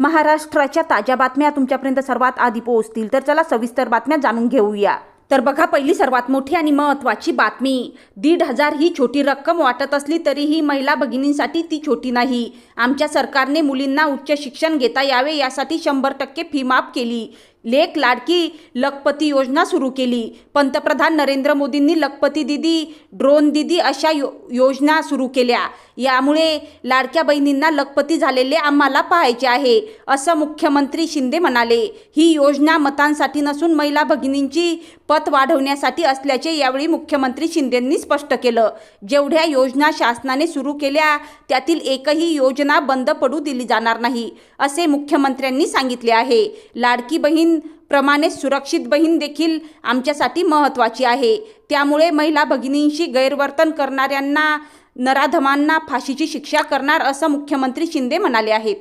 महाराष्ट्राच्या ताज्या बातम्या तुमच्यापर्यंत सर्वात आधी पोहोचतील. तर चला सविस्तर बातम्या जाणून घेऊया. तर बघा पहिली सर्वात मोठी आणि महत्त्वाची बातमी. दीड हजार ही छोटी रक्कम वाटत असली तरीही महिला भगिनींसाठी ती छोटी नाही. आमच्या सरकारने मुलींना उच्च शिक्षण घेता यावे यासाठी शंभर टक्के फी माफ केली. लेख लाडकी लखपती योजना सुरू केली. पंतप्रधान नरेंद्र मोदींनी लखपती दिदी ड्रोन दिदी अशा यो योजना सुरू केल्या. यामुळे लाडक्या बहिणींना लखपती झालेले आम्हाला पाहायचे आहे असं मुख्यमंत्री शिंदे म्हणाले. ही योजना मतांसाठी नसून महिला भगिनींची पत वाढवण्यासाठी असल्याचे यावेळी मुख्यमंत्री शिंदेंनी स्पष्ट केलं. जेवढ्या योजना शासनाने सुरू केल्या त्यातील एकही योजना बंद पडू दिली जाणार नाही असे मुख्यमंत्र्यांनी सांगितले आहे. लाडकी बहीण प्रमाणे सुरक्षित बहीण देखील आमच्यासाठी महत्त्वाची आहे. त्यामुळे महिला भगिनींशी गैरवर्तन करणाऱ्यांना नराधमांना फाशीची शिक्षा करणार असं मुख्यमंत्री शिंदे म्हणाले आहेत.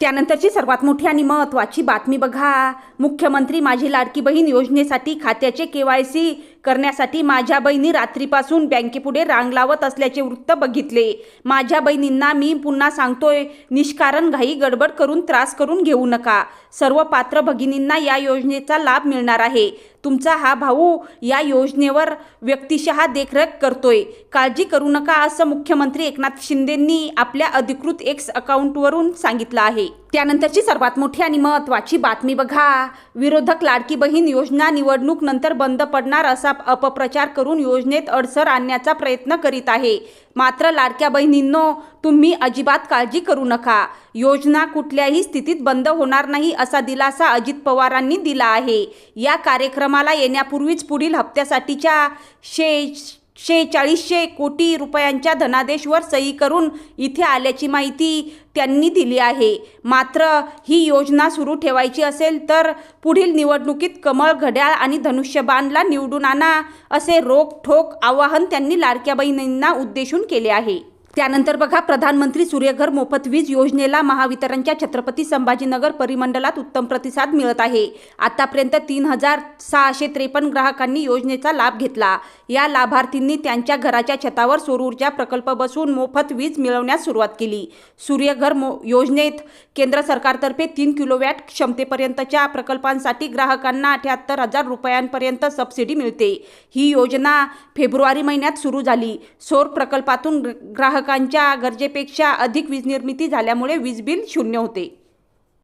त्यानंतरची सर्वात मोठी आणि महत्त्वाची बातमी बघा. मुख्यमंत्री माझी लाडकी बहीण योजनेसाठी खात्याचे के वाय सी करण्यासाठी माझ्या बहिणी रात्रीपासून बँकेपुढे रांग लावत असल्याचे वृत्त बघितले. माझ्या बहिणींना मी पुन्हा सांगतोय निष्कारण घाई गडबड करून त्रास करून घेऊ नका. सर्व पात्र भगिनींना या योजनेचा लाभ मिळणार आहे. तुमचा हा भाऊ या योजनेवर व्यक्तिशः देखरेख करतोय. काळजी करू नका असं मुख्यमंत्री एकनाथ शिंदेंनी आपल्या अधिकृत एक्स अकाउंटवरून सांगितलं आहे. त्यानंतरची सर्वात मोठी आणि महत्त्वाची बातमी बघा. विरोधक लाडकी बहीण योजना निवडणूक नंतर बंद पडणार असा अपप्रचार करून योजनेत अडसर आणण्याचा प्रयत्न करीत आहे. मात्र लाडक्या बहिणींनो तुम्ही अजिबात काळजी करू नका. योजना कुठल्याही स्थितीत बंद होणार नाही असा दिलासा अजित पवारांनी दिला आहे. या कार्यक्रमाला येण्यापूर्वीच पुढील हप्त्यासाठीच्या शे शेचाळीसशे कोटी रुपयांच्या धनादेशवर सही करून इथे आल्याची माहिती त्यांनी दिली आहे. मात्र ही योजना सुरू ठेवायची असेल तर पुढील निवडणुकीत कमळ घड्याळ आणि धनुष्यबाणला निवडून आणा असे रोखठोक आवाहन त्यांनी लाडक्या बहिणींना उद्देशून केले आहे. त्यानंतर बघा प्रधानमंत्री सूर्यघर मोफत वीज योजनेला महावितरणच्या छत्रपती संभाजीनगर परिमंडळात उत्तम प्रतिसाद मिळत आहे. आतापर्यंत तीन हजार सहाशे त्रेपन्न ग्राहकांनी योजनेचा लाभ घेतला. या लाभार्थींनी त्यांच्या घराच्या छतावर सौर ऊर्जा प्रकल्प बसवून मोफत वीज मिळवण्यास सुरुवात केली. सूर्यघर मो योजनेत केंद्र सरकारतर्फे तीन किलोवॅट क्षमतेपर्यंतच्या प्रकल्पांसाठी ग्राहकांना अठ्याहत्तर हजार रुपयांपर्यंत सबसिडी मिळते. ही योजना फेब्रुवारी महिन्यात सुरू झाली. सौर प्रकल्पातून ग्राहक ग्राहकांच्या गरजेपेक्षा अधिक वीज निर्मिती झाल्यामुळे वीज बिल शून्य होते.